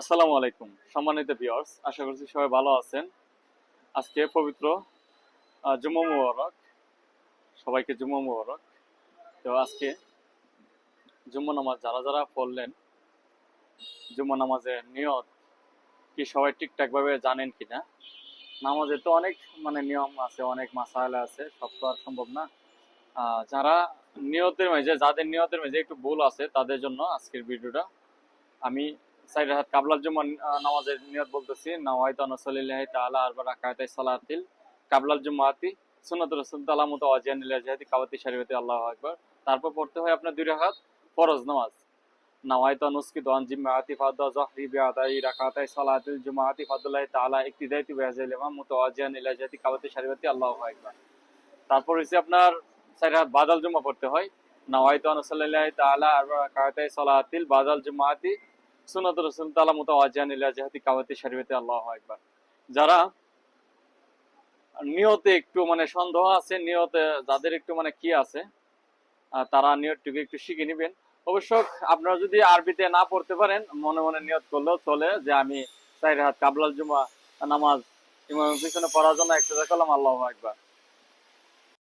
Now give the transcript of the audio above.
আসসালামু আলাইকুম, সম্মানিত ভিউয়ার্স আশা করছি সবাই ভালো আছেন। আজকে পবিত্র জুম্মা মুবারক, সবাইকে জুম্মা মুবারক। তো আজকে জুম্মা নামাজ যারা যারা পড়লেন, জুম্মা নামাজের নিয়ত কি সবাই ঠিকঠাক ভাবে জানেন কিনা? নামাজে তো অনেক মানে নিয়ম আছে, অনেক মাসাইল আছে, সব তো আর সম্ভব না। যারা নিয়তের মাঝে, যাদের নিয়তের মাঝে একটু ভুল আছে, তাদের জন্য আজকের ভিডিওটা আমি চার রাহাত কাবলার নামাজের নিয়ত বলতেছি নাওয়াইত তাআলা আরবা রাকাতাই সালাতিল কাবলাল জুম্মাতি সুন্নাত রাসূল তাআলা মুতাওয়াজিয়ান ইলা জিহাদি আল্লাহু আকবার। তারপর পড়তে হয় আপনার দুই রাকাত ফরজ নামাজ। নাওয়াইত আনুসকি দোয়ান জিম্মাতি ফাদা জহরি বিআদাই রাকাতাই সালাতিল জুম্মাতি ফাদুল্লাহি তাআলা ইক্তিদাইতি বিহাজিল ইমাম মুতাওয়াজিয়ান ইলা জিহাদি কাওয়াতি শরীয়তি আল্লাহু আকবার। তারপর হচ্ছে আপনার চার রাহাত বাদাল জুম্মা পড়তে হয়। নাওয়াইত আনসালিল্লাহি তাআলা আরবা রাকাতাই সালাতিল বাদাল জুম্মাতি সুনত রসুল তালা শরীয়তে আল্লাহু আকবার। যারা নিয়তে একটু মানে সন্দেহ আছে, নিয়তে যাদের একটু মানে কি আছে তারা নিয়তটুকু একটু শিখে নেবেন। অবশ্য আপনারা যদি আরবিতে না পড়তে পারেন, মনে মনে নিয়ত করলেও চলে যে আমি চাই হাত কাবলাল জুমা নামাজ পিছনে পড়ার জন্য একটা করলাম, আল্লাহ একবার